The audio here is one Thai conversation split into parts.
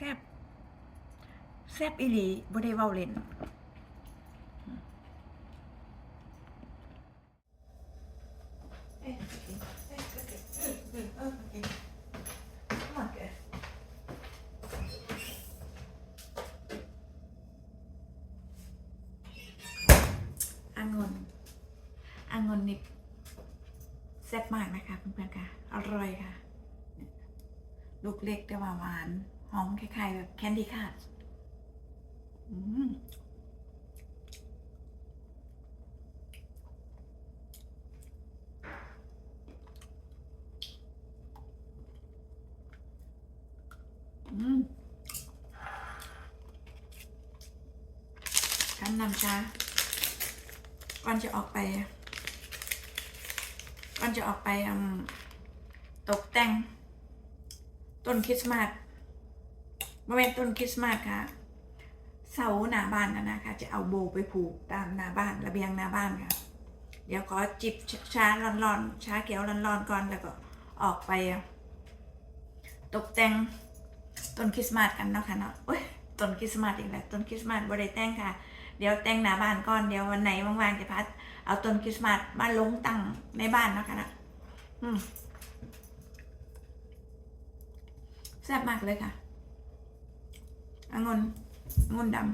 ซ่บแซ่บอีหลีบ่ได้เว้าเล่นเอ๊ะโอเคเอ๊ะเงุนองุนนี่แซ่บมากนะคะเพื่อนๆค่ะ อร่อยค่ะ ลูกเล็กแต่ว่าหวาน หอมคล้ายๆแบบแคนดี้ค่ะอืมอืมทำน้ำชาก่อนจะออกไปก่อนจะออกไปตกแต่งต้นคริสต์มาส บริเวณต้นคริสต์มาสค่ะเสาหน้าบ้านนะนะคะ จะเอาโบไปผูกตามหน้าบ้านระเบียงหน้าบ้านค่ะ เดี๋ยวขอจิบชาร้อนๆชาเขียวร้อนๆก่อนแล้วก็ออกไป ตกแต่งต้นคริสต์มาสกันเนาะค่ะเนาะโอ้ยต้นคริสต์มาสอีกแล้วต้นคริสต์มาสบริแต่งค่ะ เดี๋ยวแต่งหน้าบ้านก่อนเดี๋ยววันไหนว่างๆจะพัดเอาต้นคริสต์มาสมาลงตั้งในบ้านเนาะค่ะนะอืมแซ่บมากเลยค่ะ องุ่นองุ่นดำ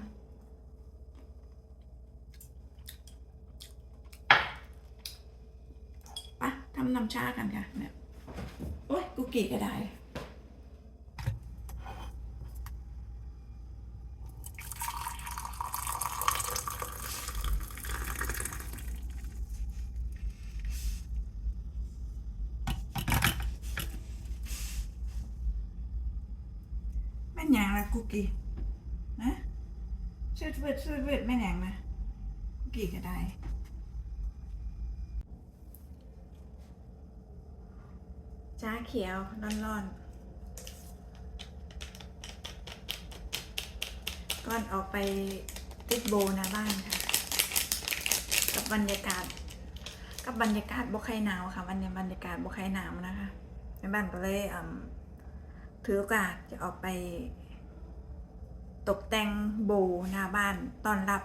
ปะทำน้ำชากันค่ะเนี่ยโอ้ยกุกกี้ก็ได้แม่นหยังละกุกกี้นะ ช่วยเวิดเวิดแม่นหยังนะกุกกี้ก็ได้จ้าเขียวร้อนๆก่อนออกไปติดโบนะบ้านค่ะ กับบรรยากาศ กับบรรยากาศบ่ใครหนาวค่ะ วันนี้บรรยากาศบ่ใครหนาวนะคะในบ้านก็เลยถือโอกาสจะออกไป ตกแต่งโบหน้าบ้านตอนรับ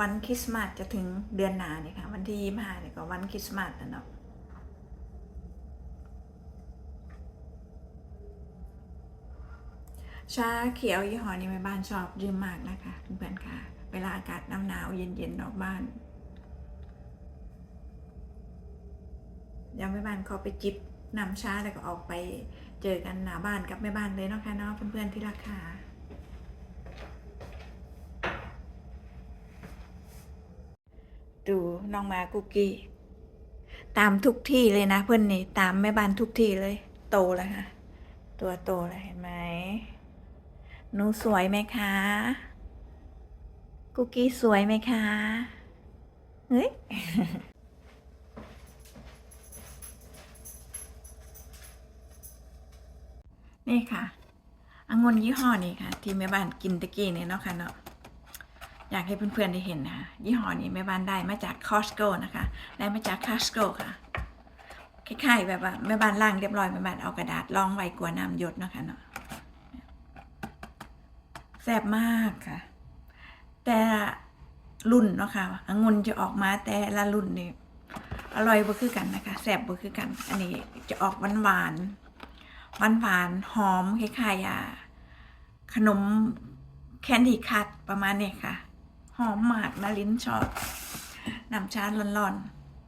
วันคริสต์มาสจะถึงเดือนหนาเนี่ยค่ะวันที่ยี่ห้าเนี่ยก็วันคริสต์มาสแล้วเนาะชาเขียวยี่ห้อนี้แม่บ้านชอบดื่มมากนะคะเพื่อนๆค่ะ เวลาอากาศหนาวๆเย็นๆนอกบ้านเดี๋ยวแม่บ้านเขาไปจิบน้ำชาแล้วก็ออกไปเจอกันหน้าบ้านกับแม่บ้านเลยเนาะค่ะเนาะเพื่อนๆที่รักค่ะ ดูน้องหมากุกกี้ ตามทุกที่เลยนะเพื่อนนี่ ตามแม่บ้านทุกที่เลย โตแล้วค่ะ ตัวโตแล้วเห็นไหมหนูสวยไหมคะ กุกกี้สวยไหมคะ เฮ้ยนี่ค่ะองุ่นยี่ห้อนี้ค่ะ ที่แม่บ้านกินตะกี้เนี่ยเนาะค่ะเนาะ อยากให้เพื่อนๆได้เห็นนะคะยี่ห้อนี้แม่บ้านได้มาจากคอสโกนะคะ ได้มาจากคอสโกค่ะคล้ายๆแบบว่าแม่บ้านล่างเรียบร้อยแม่บ้านเอากระดาษรองไว้กลัวน้ำหยดนะคะเนาะแซ่บมากค่ะ แต่รุ่นเนาะค่ะองุ่นจะออกมาแต่ละรุ่นนี่อร่อยบ่คือกันนะคะแซ่บบ่คือกัน อันนี้จะออกหวานๆหวานหวานหอมคล้ายๆขนมแคนดี้คัทประมาณนี้ค่ะ หอมหมากนาลิ้นชอบน้ำชาร้อน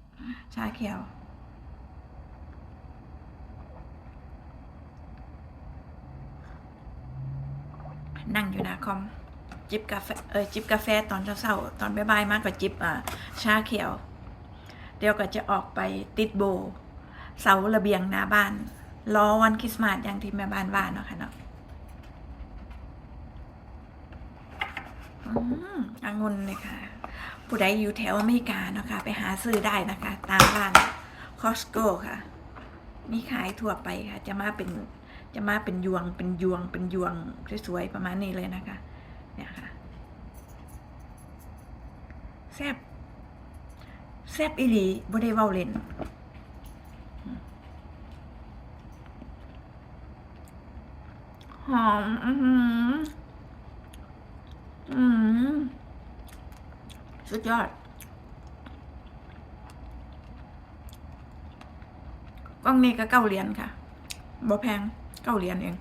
ๆ ชาเขียวนั่งอยู่น้าคอม จิบกาแฟเออจิบกาแฟตอนเช้าๆตอนบ่ายๆมากกว่าจิบอ่าชาเขียว เดี๋ยวก็จะออกไปติดโบ เสาระเบียงหน้าบ้านรอวันคริสต์มาสอย่างที่แม่บ้านว่าเนาะค่ะเนาะ อืมองุ่นเลยค่ะ ผู้ใดอยู่แถวอเมริกาเนาะค่ะ ไปหาซื้อได้นะคะ ตามร้านคอสโก้ค่ะ มีขายทั่วไปค่ะ จะมาเป็นจะมาเป็นยวงเป็นยวงเป็นยวงสวยๆประมาณนี้เลยนะคะ เนี่ยค่ะแซบแซบอีหลีบ่ได้เว้าเล่นหหอม อือหืออืม สุดยอดกล้องนี้ก็เก้าเหรียญค่ะบ่แพงเก้าเหรียญเอง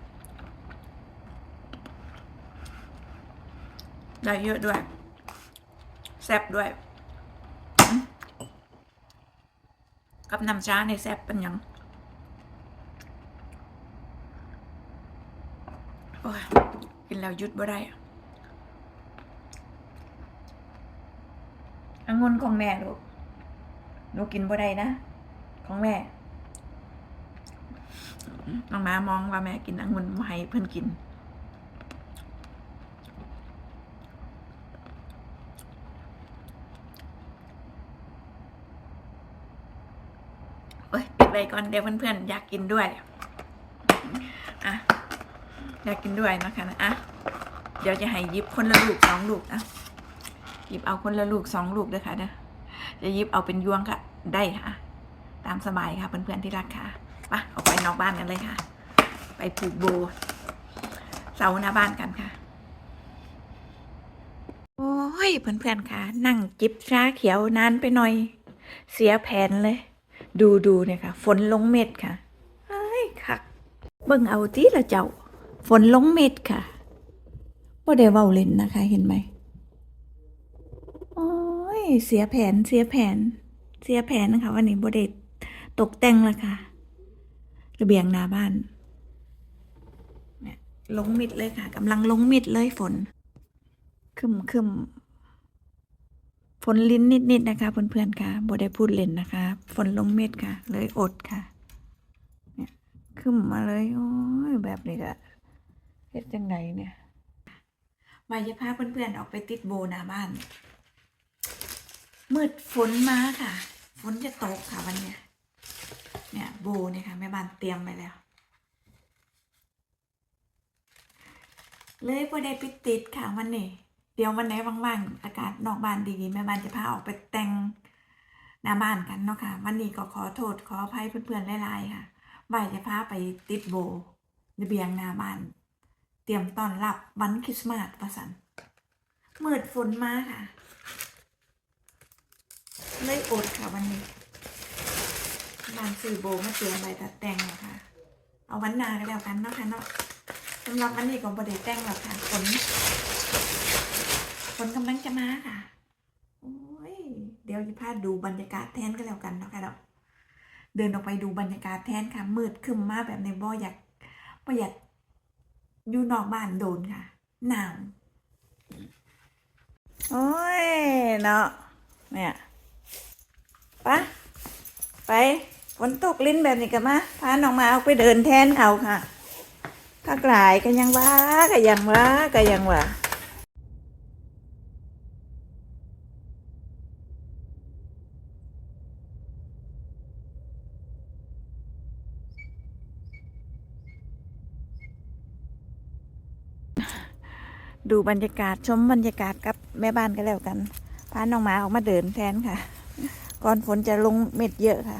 ได้เยอะด้วย แซ่บด้วย กับน้ำชาในแซ่บเป็นยังโอ้ยกินแล้วหยุดบ่ได้อะ องุ่นของแม่ลูกหนูกินบ่ได้นะ ของแม่น้องมามองว่าแม่กินองุ่นมาให้เพื่อนกินโอ้ยปิดไปก่อนเดี๋ยวเพื่อนๆ อยากกินด้วย อะ อยากกินด้วยนะคะนะอะ เดี๋ยวจะให้ยิบคนละลูกสองลูกนะ หยิบเอาคนละลูกสองลูกด้วยค่ะเด้อจะหยิบเอาเป็นยวงก็ได้ค่ะ ตามสบายค่ะเพื่อนๆที่รักค่ะปะออกไปนอกบ้านกันเลยค่ะ ไปผูกโบ เสาหน้าบ้านกันค่ะ โอ้ยเพื่อนๆค่ะ นั่งจิบชาเขียวนานไปหน่อย เสียแผนเลย ดูดูเนี่ยค่ะ ฝนลงเม็ดค่ะเอ้ยคักเบิ่งเอาที่ละเจ้า ฝนลงเม็ดค่ะบ่ได้เว้าเล่นนะคะ เห็นไหม เสียแผนเสียแผน เสียแผนนะคะวันนี้บ่ได้ตกแต่งและค่ะ ระเบียงหน้าบ้านเนี่ยลงมิดเลยค่ะกำลังลงมิดเลยฝนคึมคึมฝนลิ้นนิดๆนะคะเพื่อนๆค่ะบได้พูดเล่นนะคะ ฝนลงเม็ดค่ะ เลยอดค่ะ เนี่ยคึมมาเลยโอ้ยแบบนี้ก็เฮ็ดจังไดเนี่ยวายจะพาเพื่อนๆออกไปติดโบหน้าบ้าน มืดฝนมาค่ะ ฝนจะตกค่ะวันเนี้ยเนี่ยโบเนี่ยค่ะแม่บ้านเตรียมไว้แล้ว เลยพอได้ไปติดค่ะวันนี้ เดี๋ยววันไหนว่างๆอากาศนอกบ้านดีๆแม่บ้านจะพาออกไปแต่งหน้าบ้านกันเนาะค่ะ วันนี้ก็ขอโทษขออภัยเพื่อนๆหลายๆค่ะบ่ายจะพาไปติดโบระเบียงหน้าบ้าน เตรียมต้อนรับวันคริสต์มาสประสันมืดฝนมาค่ะ เลยอดค่ะวันนี้บานซื้อโบมาเตรียมใบตัดแต่งแล้วค่ะเอาวันนาก็แล้วกันเนาะค่ะเนาะสำหรับวันนี้ก็บไดแต่งแล้วค่ะฝนฝนกำลังจะมาค่ะโอ้ยเดี๋ยวจะพาดูบรรยากาศแทนก็แล้วกันเนาะค่ะเนาะเดินออกไปดูบรรยากาศแทนค่ะ มืดคึมมากแบบในบ่อยากบ่อยากอยู่นอกบ้านโดนค่ะหนาวโอ้ยเนาะเนี่ย ปะไปฝนตกลิ้นแบบนี้กันมาพาน้องมาเอาไปเดินแทนเอาค่ะถ้ากลายกันยังว่ากันยังว่ากันยังว่าดูบรรยากาศชมบรรยากาศกับแม่บ้านกันแล้วกัน พาน้องหมาออกมาเดินแทนค่ะ ก่อนฝนจะลงเม็ดเยอะค่ะ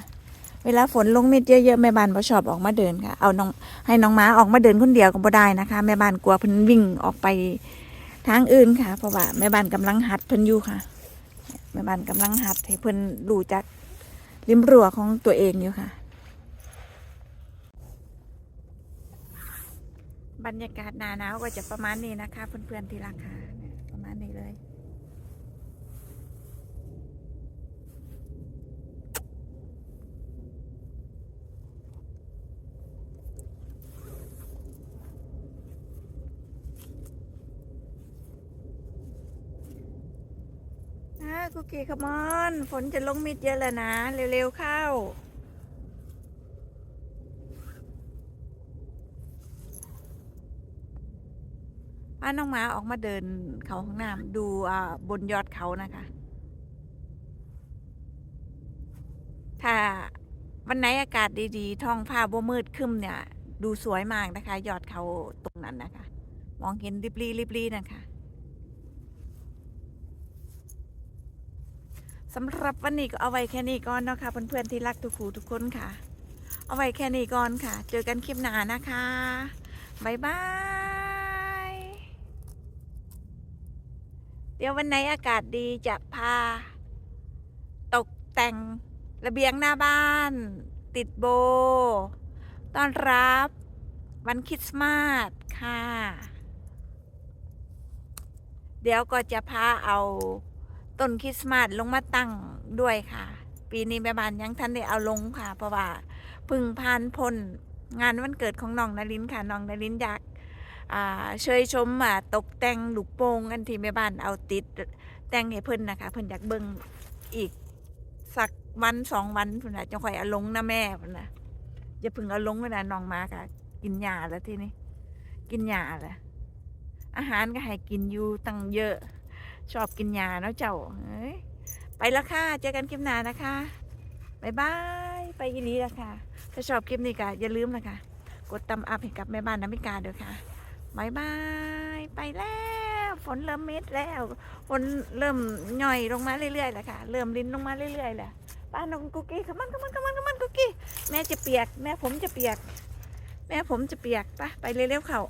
เวลาฝนลงเม็ดเยอะๆแม่บ้านบ่ชอบออกมาเดินค่ะ เอาน้องให้น้องม้าออกมาเดินคนเดียวก็บ่ได้นะคะ แม่บ้านกลัวเพิ่นวิ่งออกไปทางอื่นค่ะ เพราะว่าแม่บ้านกำลังหัดเพิ่นอยู่ค่ะ แม่บ้านกำลังหัดให้เพิ่นรู้จักริมรั้วของตัวเองอยู่ค่ะ บรรยากาศหนาหนาวก็จะประมาณนี้นะคะ เพื่อนๆที่รักค่ะเนี่ยประมาณนี้เลย คุกกี้ขมอน ฝนจะลงมิดเยอะแล้วนะ เร็วๆเข้า พาน้องหมาออกมาเดินเขาข้างหน้าดูบนยอดเขานะคะ ถ้าวันไหนอากาศดีๆ ท้องฟ้าบ่มืดคึ้มเนี่ย ดูสวยมากนะคะ ยอดเขาตรงนั้นนะคะ มองเห็นริบลีริบลีนะคะ สำหรับวันนี้ก็เอาไว้แค่นี้ก่อนนะคะเพื่อนๆที่รักทุกคู่ทุกคนค่ะ เอาไว้แค่นี้ก่อนค่ะ เจอกันคลิปหน้านะคะบายบาย เดี๋ยววันไหนอากาศดีจะพา ตกแต่งระเบียงหน้าบ้าน ติดโบ ต้อนรับวันคริสต์มาสค่ะ เดี๋ยวก็จะพาเอา ต้นคริสต์มาสลงมาตั้งด้วยค่ะ ปีนี้แม่บ้านยังทันได้เอาลงค่ะ เพราะว่าพึ่งผ่านพ้นงานวันเกิดของน้องนารินค่ะน้องนารินอยากอ่าเชยชมตกแต่งลูกโป่งอันที่แม่บ้านเอาติดแต่งให้เพิ่นนะคะเพิ่นอยากเบิ่งอีกสักวันสองวันพุ่นน่ะจะค่อยเอาลงนะแม่พุ่นนะอย่าเพึ่งเอาลงเวลาน้องมาค่ะ กินยาแล้วทีนี้กินยาแล้วอาหารก็ให้กินอยู่ตั้งเยอะ ชอบกินยาเนาะเจ้าเอ้ยไปแล้วค่ะ เจอกันคลิปหน้านะคะบายบาย ไปยีรีแล้วค่ะ ถ้าชอบคลิปนี้ก็อย่าลืมนะคะ กดตามอัพให้กับแม่บ้านน้ำมิกาด้อค่ะบายบาย ไปแล้ว ฝนเริ่มเม็ดแล้ว ฝนเริ่มหน่อยลงมาเรื่อยๆแล้วค่ะ เริ่มลิ้นลงมาเรื่อยๆแหละป้าน้องกุกกี้ขมันขมันขมันขมันกุกกี้ แม่จะเปียก แม่ผมจะเปียก แม่ผมจะเปียกไปไปเร็วๆเขา